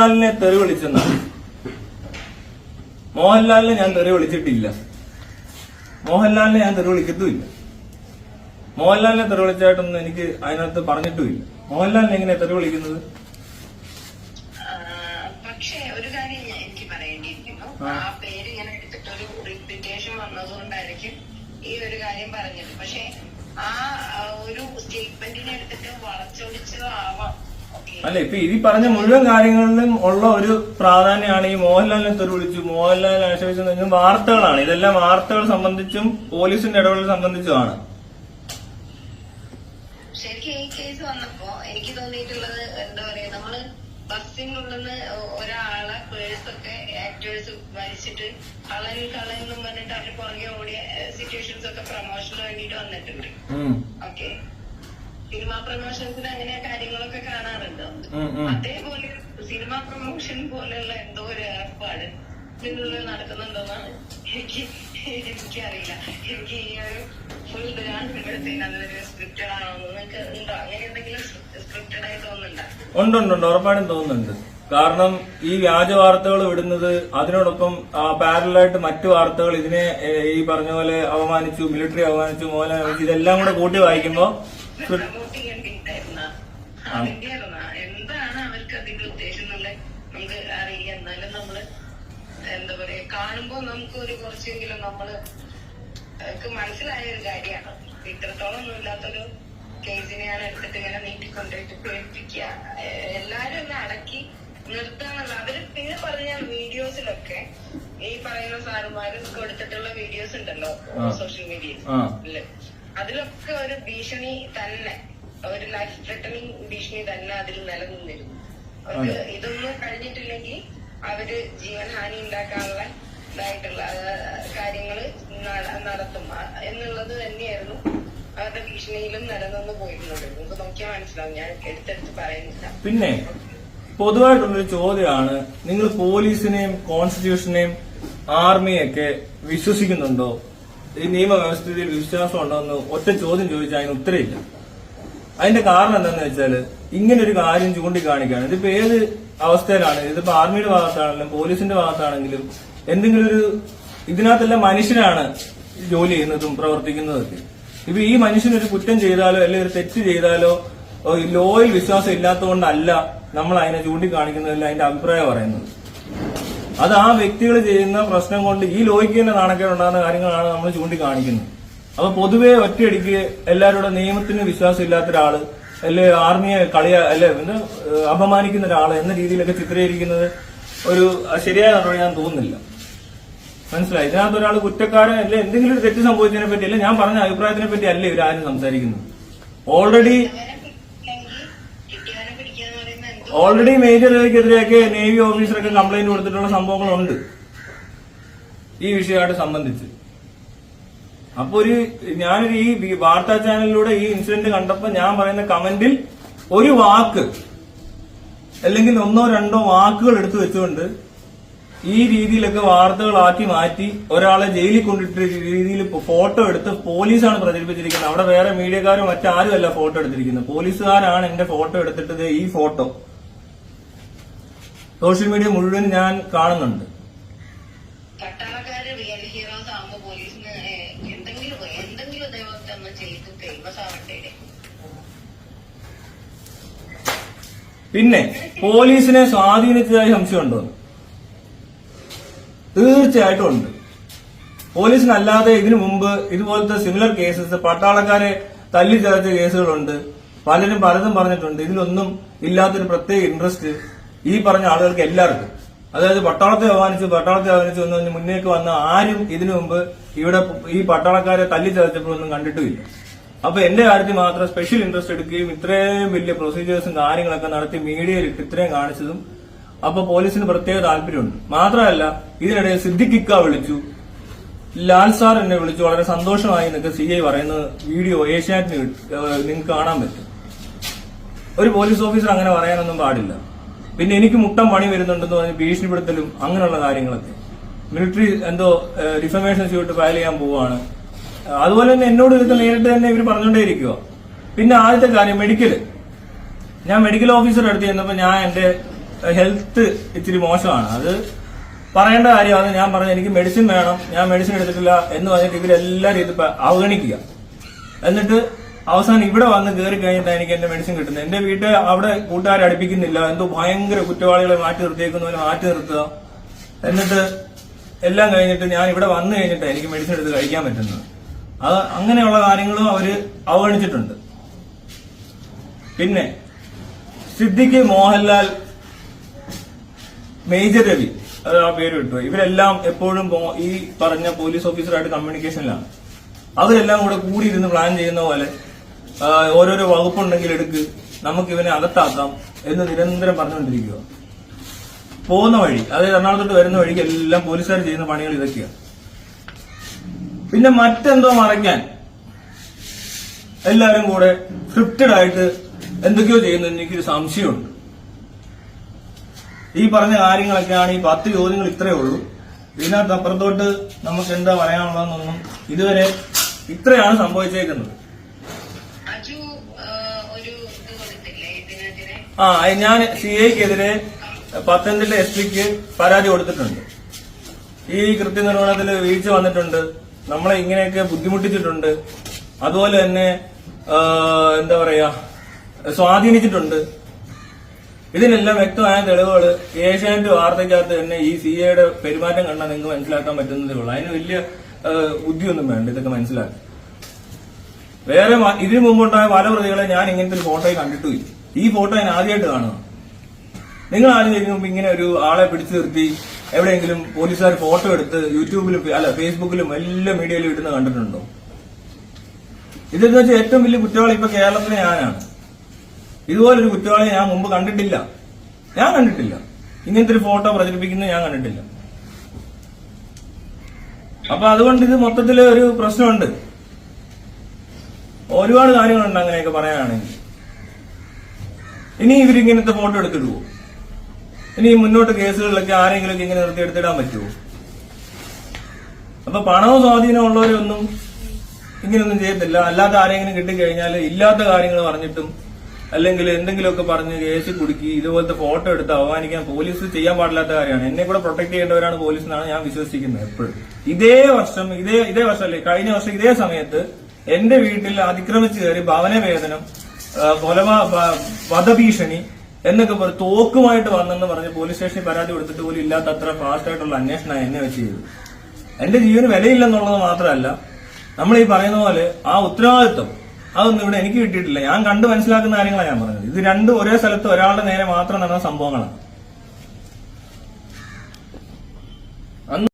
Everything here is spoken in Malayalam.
മോഹൻലാലിനെ തെറി വിളിച്ചെന്നാണ് മോഹൻലാലിനെ ഞാൻ തെറി വിളിച്ചിട്ടില്ല. മോഹൻലാലിനെ ഞാൻ തെറി വിളിക്കത്തുമില്ല. മോഹൻലാലിനെ തെറി വിളിച്ചായിട്ടൊന്നും എനിക്ക് അതിനകത്ത് പറഞ്ഞിട്ടുമില്ല. മോഹൻലാലിനെ എങ്ങനെ തെറി വിളിക്കുന്നത്? പക്ഷേ ഒരു കാര്യം എനിക്ക് പറയേണ്ടിയിരിക്കുന്നു ആ. പേര് ഇങ്ങനെ എടുത്തിട്ട് ഒരു റിപ്പീറ്റേഷൻ വന്നതുകൊണ്ടായിരിക്കും ഈ ഒരു കാര്യം പറഞ്ഞത്. പക്ഷെ ആ ഒരു സ്റ്റേറ്റ്മെന്റിനെ എടുത്തിട്ട് വളച്ചൊടിച്ചത് ആവാം ഓക്കെ അല്ല ഇപ്പൊ ഈ പറഞ്ഞ മുഴുവൻ കാര്യങ്ങളിലും ഉള്ള ഒരു പ്രാധാന്യമാണ് ഈ മോഹൻലാലിനെ തെറി വിളിച്ചു. മോഹൻലാലിനെ ആക്ഷേപിച്ചു വാർത്തകളാണ്. ഇതെല്ലാം വാർത്തകൾ സംബന്ധിച്ചും പോലീസിന്റെ ഇടപെടൽ സംബന്ധിച്ചുമാണ്. ശരിക്കും ഈ കേസ് വന്നപ്പോ എനിക്ക് തോന്നിയിട്ടുള്ളത് എന്താ പറയാ നമ്മൾ ബസ്സിനുള്ളിന്ന് ഒരാളെ പേഴ്സൊക്കെ ആക്ടേഴ്സ് വലിച്ചിട്ട് കളൻ കളൻ എന്നും പറഞ്ഞിട്ട് അവർ പുറകെ ഓടിയ സിറ്റുവേഷൻസ് ഒക്കെ പ്രൊമോഷന് വേണ്ടിട്ട് വന്നിട്ടുണ്ട്. ഓക്കെ സിനിമ പ്രൊമോഷൻസിൽ അങ്ങനെ കാര്യങ്ങളൊക്കെ കാണാറുണ്ടോ. അതേപോലെ സിനിമ പ്രൊമോഷൻ പോലെയുള്ള എന്തോ ഒരു ഏർപ്പാട് ഇതിനുള്ളിൽ നടക്കുന്നുണ്ടോന്നാണ് എനിക്ക് എനിക്കറിയില്ല. എനിക്ക് ഈ ഒരു ഫുൾ ഇത് കാണുമ്പോഴത്തേന് അതൊരു സ്ക്രിപ്റ്റഡ് ആണോ നിങ്ങൾക്ക് ഉണ്ടോ? അങ്ങനെ എന്തെങ്കിലും സ്ക്രിപ്റ്റഡ് ആയി തോന്നുന്നുണ്ടോ? ഉണ്ട് ഉണ്ട് ഉണ്ട്. ഉറപ്പായിട്ടും തോന്നുന്നുണ്ട്. കാരണം ഈ വ്യാജ വാർത്തകൾ വിടുന്നത് അതിനോടൊപ്പം പാരലായിട്ട് മറ്റു വാർത്തകൾ ഇതിനെ ഈ പറഞ്ഞ പോലെ അവമാനിച്ചു മിലിറ്ററി അവമാനിച്ചു മോലെ ഇതെല്ലാം കൂടെ കൂട്ടി വായിക്കുമ്പോ പ്രൊമോട്ട് ചെയ്യാൻ കിട്ടായിരുന്ന എന്താണ് അവർക്ക് അതിന്റെ ഉദ്ദേശം എന്നുള്ള നമുക്ക് അറിയില്ല. എന്നാലും നമ്മൾ എന്താ പറയാ കാണുമ്പോ നമുക്ക് ഒരു കുറച്ചെങ്കിലും നമ്മൾ മനസ്സിലായ ഒരു കാര്യമാണ്. ഇത്രത്തോളം ഒന്നും ഇല്ലാത്തൊരു കേസിനെയാണ് എടുത്തിട്ട് ഇങ്ങനെ നീട്ടിക്കൊണ്ടിട്ട് പേടിപ്പിക്കുക. എല്ലാരും ഒന്ന് അടക്കി നിർത്താന്നുള്ള അവർ പിന്നെ പറഞ്ഞ വീഡിയോസിലൊക്കെ ഈ പറയുന്ന സാറുമാരും കൊടുത്തിട്ടുള്ള വീഡിയോസ് ഉണ്ടല്ലോ സോഷ്യൽ മീഡിയയിൽ. അതിലൊക്കെ ഒരു ഭീഷണി തന്നെ. ഒരു ലൈഫ് ത്രെട്ടനിങ് ഭീഷണി തന്നെ അതിൽ നിലനിന്നിരുന്നു. അവർക്ക് ഇതൊന്നും കഴിഞ്ഞിട്ടില്ലെങ്കിൽ അവർ ജീവൻഹാനി ഉണ്ടാക്കാനുള്ള ഇതായിട്ടുള്ള കാര്യങ്ങൾ നടത്തും. എന്നുള്ളത് തന്നെയായിരുന്നു അവരുടെ ഭീഷണിയിലും നിലനിന്ന് പോയിരുന്നത്. നമുക്ക് നോക്കിയാൽ മനസ്സിലാവും. ഞാൻ എടുത്തെടുത്ത് പറയുന്നില്ല. പിന്നെ പൊതുവായിട്ടുള്ളൊരു ചോദ്യമാണ്. നിങ്ങൾ പോലീസിനെയും കോൺസ്റ്റിറ്റ്യൂഷനെയും ആർമിയൊക്കെ വിശ്വസിക്കുന്നുണ്ടോ? ഈ നിയമവ്യവസ്ഥയിൽ വിശ്വാസം ഉണ്ടോന്ന് ഒറ്റ ചോദ്യം ചോദിച്ചാൽ അതിന് ഉത്തരവില്ല അതിന്റെ കാരണം എന്താണെന്ന് വെച്ചാൽ ഇങ്ങനെ ഒരു കാര്യം ചൂണ്ടിക്കാണിക്കുകയാണ് ഇതിപ്പോ ഏത് അവസ്ഥയിലാണ്? ഇതിപ്പോ ആർമിയുടെ ഭാഗത്താണെങ്കിലും പോലീസിന്റെ ഭാഗത്താണെങ്കിലും എന്തെങ്കിലും ഒരു ഇതിനകത്തെല്ലാം മനുഷ്യനാണ് ജോലി ചെയ്യുന്നതും പ്രവർത്തിക്കുന്നതൊക്കെ. ഇപ്പൊ ഈ മനുഷ്യനൊരു കുറ്റം ചെയ്താലോ അല്ലെങ്കിൽ ഒരു തെറ്റ് ചെയ്താലോ ലോയിൽ വിശ്വാസം ഇല്ലാത്തതുകൊണ്ടല്ല നമ്മൾ അതിനെ ചൂണ്ടിക്കാണിക്കുന്നതല്ല അതിന്റെ അഭിപ്രായം പറയുന്നത്. അത് ആ വ്യക്തികൾ ചെയ്യുന്ന പ്രശ്നം കൊണ്ട് ഈ ലോയ്ക്ക് തന്നെ നാണക്കേടുണ്ടാകുന്ന കാര്യങ്ങളാണ് നമ്മൾ ചൂണ്ടിക്കാണിക്കുന്നത്. അപ്പൊ പൊതുവെ ഒറ്റയടിക്ക് എല്ലാവരുടെ നിയമത്തിന് വിശ്വാസം ഇല്ലാത്ത ഒരാൾ അല്ലെ ആർമിയെ കളിയ അല്ലെ എന്ത് അപമാനിക്കുന്ന ഒരാൾ എന്ന രീതിയിലൊക്കെ ചിത്രീകരിക്കുന്നത് ഒരു ശരിയായ നടപടി ഞാൻ തോന്നുന്നില്ല. മനസ്സിലായി? ഇതിനകത്ത് ഒരാൾ കുറ്റക്കാരൻ അല്ലെ എന്തെങ്കിലും ഒരു തെറ്റ് സംഭവിച്ചതിനെ പറ്റി അല്ലെ ഞാൻ പറഞ്ഞ അഭിപ്രായത്തിനെ പറ്റി അല്ലേ ഇവരാരും സംസാരിക്കുന്നത്? ഓൾറെഡി അവരെ പിടിക്കില്ലെങ്കിൽ കിട്ടിയവരെ പിടിക്കാന്ന് പറയുന്നത് എന്തോ ഓൾറെഡി മേജർ രവിക്കെതിരെയൊക്കെ നേവി ഓഫീസറൊക്കെ കംപ്ലൈന്റ് കൊടുത്തിട്ടുള്ള സംഭവങ്ങളുണ്ട്. ഈ വിഷയമായിട്ട് സംബന്ധിച്ച്. അപ്പൊ ഒരു ഞാനൊരു ഈ വാർത്താ ചാനലിലൂടെ ഈ ഇൻസിഡന്റ് കണ്ടപ്പോ ഞാൻ പറയുന്ന കമന്റിൽ ഒരു വാക്ക് അല്ലെങ്കിൽ ഒന്നോ രണ്ടോ വാക്കുകൾ എടുത്തു വെച്ചുകൊണ്ട് ഈ രീതിയിലൊക്കെ വാർത്തകളാക്കി മാറ്റി ഒരാളെ ജയിലിൽ കൊണ്ടിട്ട് രീതിയിൽ ഫോട്ടോ എടുത്ത് പോലീസാണ് പ്രചരിപ്പിച്ചിരിക്കുന്നത്. അവിടെ വേറെ മീഡിയക്കാരും മറ്റാരും അല്ല ഫോട്ടോ എടുത്തിരിക്കുന്നത്. പോലീസുകാരാണ് എന്റെ ഫോട്ടോ എടുത്തിട്ടത് ഈ ഫോട്ടോ. സോഷ്യൽ മീഡിയ മുഴുവൻ ഞാൻ കാണുന്നുണ്ട്. പട്ടാളക്കാര് റിയൽ ഹീറോസ് ആകുമ്പോ പോലീസിന് എന്തെങ്കിലും എന്തെങ്കിലും ചെയ്ത് ഫേമസ് ആവണ്ടേ പിന്നെ പോലീസിനെ സ്വാധീനിച്ചതായി സംശയമുണ്ടോ? തീർച്ചയായിട്ടും ഉണ്ട്. പോലീസിനല്ലാതെ ഇതിനു മുമ്പ് ഇതുപോലത്തെ സിമിലർ കേസസ് പട്ടാളക്കാരെ തല്ലിച്ചേർത്ത കേസുകളുണ്ട് പലരും പലതും പറഞ്ഞിട്ടുണ്ട്. ഇതിലൊന്നും ഇല്ലാത്തൊരു പ്രത്യേക ഇൻട്രസ്റ്റ് ഈ പറഞ്ഞ ആളുകൾക്ക് എല്ലാവർക്കും അതായത് പട്ടാളത്തെ അവമാനിച്ചു പട്ടാളത്തെ അവമാനിച്ചു എന്ന് പറഞ്ഞ് മുന്നേക്ക് വന്ന ആരും ഇതിനു മുമ്പ് ഇവിടെ ഈ പട്ടാളക്കാരെ തല്ലി ചതച്ചപ്പോഴൊന്നും കണ്ടിട്ടുമില്ല. അപ്പൊ എന്റെ കാര്യത്തിൽ മാത്രം സ്പെഷ്യൽ ഇൻട്രസ്റ്റ് എടുക്കുകയും ഇത്രയും വലിയ പ്രൊസീജിയേഴ്സും കാര്യങ്ങളൊക്കെ നടത്തി മീഡിയയിൽ ഇത്രയും കാണിച്ചതും അപ്പൊ പോലീസിന് പ്രത്യേക താല്പര്യമുണ്ട്. മാത്രമല്ല ഇതിനിടയിൽ സിദ്ദിഖിക്ക വിളിച്ചു. ലാൽ സാർ എന്നെ വിളിച്ചു. വളരെ സന്തോഷമായി എന്നൊക്കെ സി ഐ പറയുന്ന വീഡിയോ ഏഷ്യാനെറ്റിന് നിങ്ങൾക്ക് കാണാൻ പറ്റും. ഒരു പോലീസ് ഓഫീസർ അങ്ങനെ പറയാനൊന്നും പാടില്ല. പിന്നെ എനിക്ക് മുട്ടം പണി വരുന്നുണ്ടെന്ന് പറഞ്ഞ് ഭീഷണിപ്പെടുത്തലും അങ്ങനെയുള്ള കാര്യങ്ങളൊക്കെ. മിലിറ്ററി എന്തോ ഡിഫമേഷൻ ചെയ്തിട്ട് ഫയൽ ചെയ്യാൻ പോവുകയാണ്. അതുപോലെ തന്നെ എന്നോട് ഇതൊക്കെ നേരിട്ട് തന്നെ ഇവർ പറഞ്ഞുകൊണ്ടേയിരിക്കുക പിന്നെ ആദ്യത്തെ കാര്യം മെഡിക്കൽ ഞാൻ മെഡിക്കൽ ഓഫീസറുടെ അടുത്ത് ചെന്നപ്പോൾ ഞാൻ എന്റെ ഹെൽത്ത് ഇച്ചിരി മോശമാണ്. അത് പറയേണ്ട കാര്യമാണ്. ഞാൻ പറഞ്ഞു എനിക്ക് മെഡിസിൻ വേണം. ഞാൻ മെഡിസിൻ എടുത്തിട്ടില്ല എന്ന് പറഞ്ഞിട്ട് ഇവരെല്ലാ പ- അവഗണിക്കുക. എന്നിട്ട് അവസാനം ഇവിടെ വന്ന് കയറി കഴിഞ്ഞിട്ട് എനിക്ക് എന്റെ മെഡിസിൻ കിട്ടുന്നത്. എന്റെ വീട്ടിൽ അവിടെ കൂട്ടുകാരെ അടുപ്പിക്കുന്നില്ല. എന്തോ ഭയങ്കര കുറ്റവാളികളെ മാറ്റി നിർത്തിയേക്കുന്ന പോലെ മാറ്റി നിർത്തുക. എന്നിട്ട് എല്ലാം കഴിഞ്ഞിട്ട് ഞാൻ ഇവിടെ വന്നു കഴിഞ്ഞിട്ട് എനിക്ക് മെഡിസിൻ എടുത്ത് കഴിക്കാൻ പറ്റുന്നത്. അത് അങ്ങനെയുള്ള കാര്യങ്ങളും അവർ അവഗണിച്ചിട്ടുണ്ട്. പിന്നെ സിദ്ദിഖ് മോഹൻലാൽ മേജർ രവി അത് ആ പേര് കിട്ടുക ഇവരെല്ലാം എപ്പോഴും ഈ പറഞ്ഞ പോലീസ് ഓഫീസറായിട്ട് കമ്മ്യൂണിക്കേഷനിലാണ് അവരെല്ലാം കൂടെ കൂടി ഇരുന്ന് പ്ലാൻ ചെയ്യുന്ന പോലെ ഓരോരോ വകുപ്പുണ്ടെങ്കിൽ എടുക്ക്. നമുക്ക് ഇവനെ അകത്താക്കാം എന്ന് നിരന്തരം പറഞ്ഞുകൊണ്ടിരിക്കുക. പോകുന്ന വഴി അതായത് എറണാകുളത്തോട്ട് വരുന്ന വഴിക്ക് എല്ലാം പോലീസുകാർ ചെയ്യുന്ന പണികൾ ഇതൊക്കെയാണ് പിന്നെ മറ്റെന്തോ മറയ്ക്കാൻ. എല്ലാവരും കൂടെ സ്ക്രിപ്റ്റഡ് ആയിട്ട് എന്തൊക്കെയോ ചെയ്യുന്നത് എനിക്കൊരു സംശയമുണ്ട്. ഈ പറഞ്ഞ കാര്യങ്ങളൊക്കെയാണ് ഈ പത്ത് ചോദ്യങ്ങൾ ഇത്രയേ ഉള്ളൂ. ഇതിനകത്ത് അപ്പുറത്തോട്ട് നമുക്ക് എന്താ പറയാനുള്ളതെന്നൊന്നും ഇതുവരെ ഇത്രയാണ് സംഭവിച്ചേക്കുന്നത് അജു ആ, ഒരു ഇത് കൊടുത്തില്ലേ ഇതിനെതിരെ ആ ഞാൻ സി ഐക്കെതിരെ പത്തനംതിട്ട എസ് പിക്ക് പരാതി കൊടുത്തിട്ടുണ്ട്. ഈ കൃത്യനിർവഹണത്തിൽ വീഴ്ച വന്നിട്ടുണ്ട്. നമ്മളെ ഇങ്ങനെയൊക്കെ ബുദ്ധിമുട്ടിച്ചിട്ടുണ്ട്. അതുപോലെ തന്നെ എന്താ പറയാ സ്വാധീനിച്ചിട്ടുണ്ട്. ഇതിനെല്ലാം വ്യക്തമായ തെളിവുകൾ ഏഷ്യാനെറ്റ് വാർത്തയ്ക്കകത്ത് തന്നെ ഈ സി എയുടെ പെരുമാറ്റം കണ്ടാൽ നിങ്ങൾക്ക് മനസ്സിലാക്കാൻ പറ്റുന്നതേ ഉള്ളൂ. അതിന് വലിയ ബുദ്ധിയൊന്നും വേണ്ട. ഇതൊക്കെ മനസ്സിലാക്കാൻ വേറെ ഇതിനു മുമ്പുണ്ടായ പല പ്രതികളെ ഞാൻ ഇങ്ങനത്തെ ഒരു ഫോട്ടോയിൽ കണ്ടിട്ടുമില്ല. ഈ ഫോട്ടോ ഞാൻ ആദ്യമായിട്ട് കാണുക നിങ്ങൾ ആരും ഇങ്ങനെ ഒരു ആളെ പിടിച്ചു നിർത്തി എവിടെയെങ്കിലും പോലീസുകാർ ഫോട്ടോ എടുത്ത് യൂട്യൂബിലും അല്ല ഫേസ്ബുക്കിലും എല്ലാ മീഡിയയിലും ഇടുന്ന കണ്ടിട്ടുണ്ടോ? ഇതെന്ന് വെച്ചാൽ ഏറ്റവും വലിയ കുറ്റവാളി ഇപ്പൊ കേരളത്തിലെ ഞാനാണ്. ഇതുപോലൊരു കുറ്റവാളിയെ ഞാൻ മുമ്പ് കണ്ടിട്ടില്ല. ഞാൻ കണ്ടിട്ടില്ല. ഇങ്ങനത്തെ ഒരു ഫോട്ടോ പ്രചരിപ്പിക്കുന്നത് ഞാൻ കണ്ടിട്ടില്ല. അപ്പൊ അതുകൊണ്ട് ഇത് മൊത്തത്തിൽ ഒരു പ്രശ്നമുണ്ട്. ഒരുപാട് കാര്യങ്ങളുണ്ട് അങ്ങനെയൊക്കെ പറയാനാണെങ്കിൽ. ഇനി ഇവരിങ്ങനത്തെ ഫോട്ടോ എടുത്തിടുവോ? ഇനി മുന്നോട്ട് കേസുകളിലൊക്കെ ആരെങ്കിലും ഇങ്ങനെ നിർത്തി എടുത്തിടാൻ പറ്റുമോ അപ്പൊ പണവും സ്വാധീനവും ഉള്ളവരൊന്നും ഇങ്ങനെയൊന്നും ചെയ്യത്തില്ല. അല്ലാത്ത ആരെങ്കിലും കിട്ടിക്കഴിഞ്ഞാൽ ഇല്ലാത്ത കാര്യങ്ങൾ പറഞ്ഞിട്ടും അല്ലെങ്കിൽ എന്തെങ്കിലുമൊക്കെ പറഞ്ഞ് കേസ് കുടുക്കി ഇതുപോലത്തെ ഫോട്ടോ എടുത്ത് അവമാനിക്കാൻ പോലീസ് ചെയ്യാൻ പാടില്ലാത്ത കാര്യമാണ്. എന്നെ കൂടെ പ്രൊട്ടക്ട് ചെയ്യേണ്ടവരാണ് പോലീസ് എന്നാണ് ഞാൻ വിശ്വസിക്കുന്നത് എപ്പോഴും. ഇതേ വർഷം ഇതേ ഇതേ വർഷം അല്ലേ കഴിഞ്ഞ വർഷം ഇതേ സമയത്ത് എന്റെ വീട്ടിൽ അതിക്രമിച്ചു കയറി ഭവനവേദനം ആ, കൊലപാ വ- വധഭീഷണി എന്നൊക്കെ പറഞ്ഞു തോക്കുമായിട്ട് വന്നെന്ന് പറഞ്ഞ് പോലീസ് സ്റ്റേഷനിൽ പരാതി കൊടുത്തിട്ട് പോലും ഇല്ലാത്ത അത്ര ഫാസ്റ്റ് ആയിട്ടുള്ള അന്വേഷണമാണ് എന്നെ വെച്ച് ചെയ്തത് എന്റെ ജീവന് വിലയില്ലെന്നുള്ളത് മാത്രമല്ല നമ്മൾ ഈ പറയുന്ന പോലെ ആ ഉത്തരവാദിത്വം അതൊന്നും ഇവിടെ എനിക്ക് കിട്ടിയിട്ടില്ല. ഞാൻ കണ്ട് മനസ്സിലാക്കുന്ന കാര്യങ്ങളാണ് ഞാൻ പറഞ്ഞത്. ഇത് രണ്ടും ഒരേ സ്ഥലത്ത് ഒരാളുടെ നേരെ മാത്രം നടന്ന സംഭവങ്ങളാണ്.